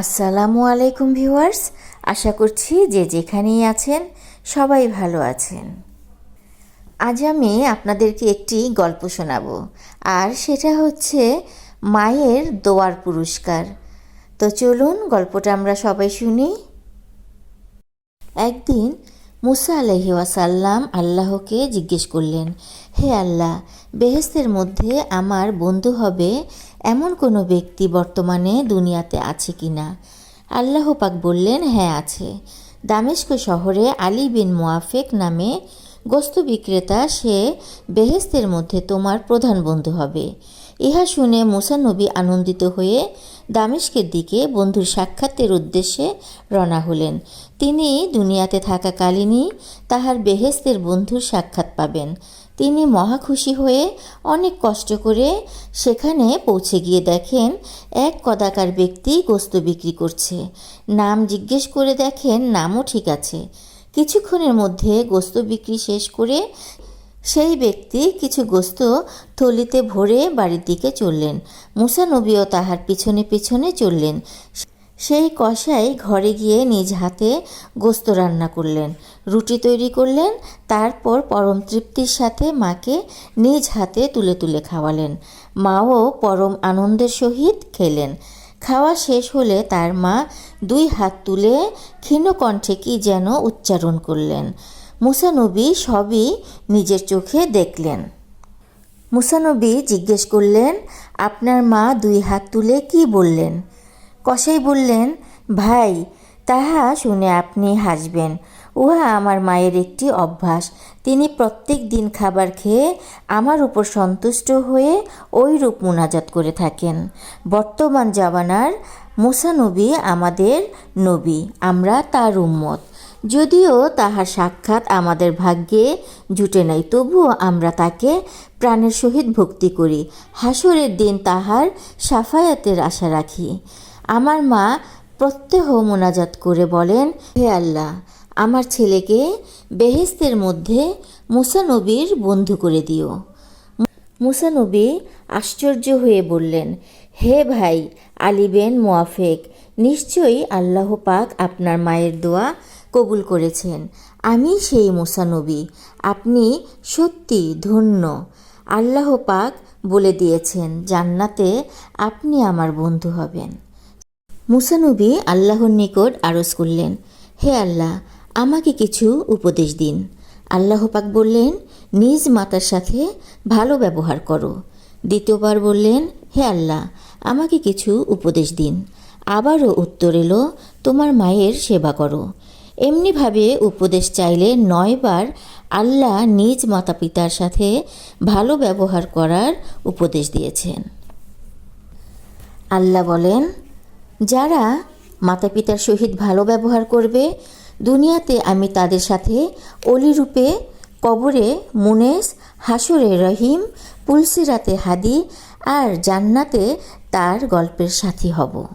আসসালামু আলাইকুম ভিউয়ার্স, আশা করছি যে যেখানেই আছেন সবাই ভালো আছেন। আজ আমি আপনাদেরকে একটি গল্প শোনাবো, আর সেটা হচ্ছে মায়ের দোয়ার পুরস্কার। তো চলুন গল্পটা আমরা সবাই শুনি। একদিন মুসা আলহি ওয়াসাল্লাম আল্লাহকে জিজ্ঞেস করলেন, হে আল্লাহ বেহেস্তের মধ্যে আমার বন্ধু হবে এমন কোনো ব্যক্তি বর্তমানে দুনিয়াতে আছে কি না আল্লাহ পাক বললেন হ্যাঁ আছে। দামেস্ক শহরে আলী বিন মোয়াফেক নামে গোস্ত বিক্রেতা, সে বেহেস্তের মধ্যে তোমার প্রধান বন্ধু হবে। ইহা শুনে মুসানবী আনন্দিত হয়ে দামেস্কের দিকে বন্ধুর সাক্ষাতের উদ্দেশ্যে রওনা হলেন। তিনি দুনিয়াতে থাকাকালীনই তাহার বেহেস্তের বন্ধুর সাক্ষাৎ পাবেন। তিনি মহা খুশি হয়ে অনেক কষ্ট করে সেখানে পৌঁছে গিয়ে দেখেন এক কদাকার ব্যক্তি গোস্ত বিক্রি করছে। নাম জিজ্ঞেস করে দেখেন নামও ঠিক আছে। কিছুক্ষণের মধ্যে গোস্ত বিক্রি শেষ করে সেই ব্যক্তি কিছু গোস্ত থলিতে ভরে বাড়ির দিকে চললেন। মুসা নবীও তাহার পিছনে পিছনে চললেন। সেই কষাই ঘরে গিয়ে নিজ হাতে গোস্ত রান্না করলেন। রুটি তৈরি করলেন, তারপর পরম তৃপ্তির সাথে মাকে নিজ হাতে তুলে তুলে খাওয়ালেন। মাও পরম আনন্দের সহিত খেলেন। খাওয়া শেষ হলে তার মা দুই হাত তুলে ক্ষীণ কণ্ঠে কি যেন উচ্চারণ করলেন। মুসানবী সবই নিজের চোখে দেখলেন। মুসানবী জিজ্ঞেস করলেন, আপনার মা দুই হাত তুলে কি বললেন? কসাই বললেন, ভাই, তাহা শুনে আপনি হাসবেন। উহা আমার মায়ের একটি অভ্যাস। তিনি প্রত্যেক দিন খাবার খেয়ে আমার উপর সন্তুষ্ট হয়ে ওই রূপ মুনাজাত করে থাকেন। বর্তমান জামানার মুসানবী আমাদের নবী। আমরা তার উম্মত। যদিও তাহার সাক্ষাৎ আমাদের ভাগ্যে জুটে নাই, তবুও আমরা তাকে প্রাণের সহিত ভক্তি করি। হাসরের দিন তাহার সাফায়াতের আশা রাখি। আমার মা প্রত্যহ মোনাজাত করে বলেন, হে আল্লাহ, আমার ছেলেকে বেহেস্তের মধ্যে মুসানবীর বন্ধু করে দিও। মুসানবী আশ্চর্য হয়ে বললেন, হে ভাই আলিবেন মোয়াফেক নিশ্চয়ই আল্লাহ পাক আপনার মায়ের দোয়া কবুল করেছেন। আমি সেই মুসানবী আপনি সত্যি ধন্য। আল্লাহ পাক বলে দিয়েছেন, জান্নাতে আপনি আমার বন্ধু হবেন। মুসানবী আল্লাহর নিকট আরজ করলেন, হে আল্লাহ, আমাকে কিছু উপদেশ দিন। আল্লাহ পাক বললেন, নিজ মাতার সাথে ভালো ব্যবহার করো। দ্বিতীয়বার বললেন, হে আল্লাহ, আমাকে কিছু উপদেশ দিন। আবারও উত্তর এলো, তোমার মায়ের সেবা করো। এমনিভাবে উপদেশ চাইলে নয়বার আল্লাহ নিজ মাতা পিতার সাথে ভালো ব্যবহার করার উপদেশ দিয়েছেন। আল্লাহ বলেন, যারা মাতা পিতার সহিত ভালো ব্যবহার করবে, দুনিয়াতে আমি তাদের সাথে অলিরূপে কবরে মুনেস, হাসরে রহিম, পুলসিরাতে হাদি আর জান্নাতে তার গল্পের সাথী হব।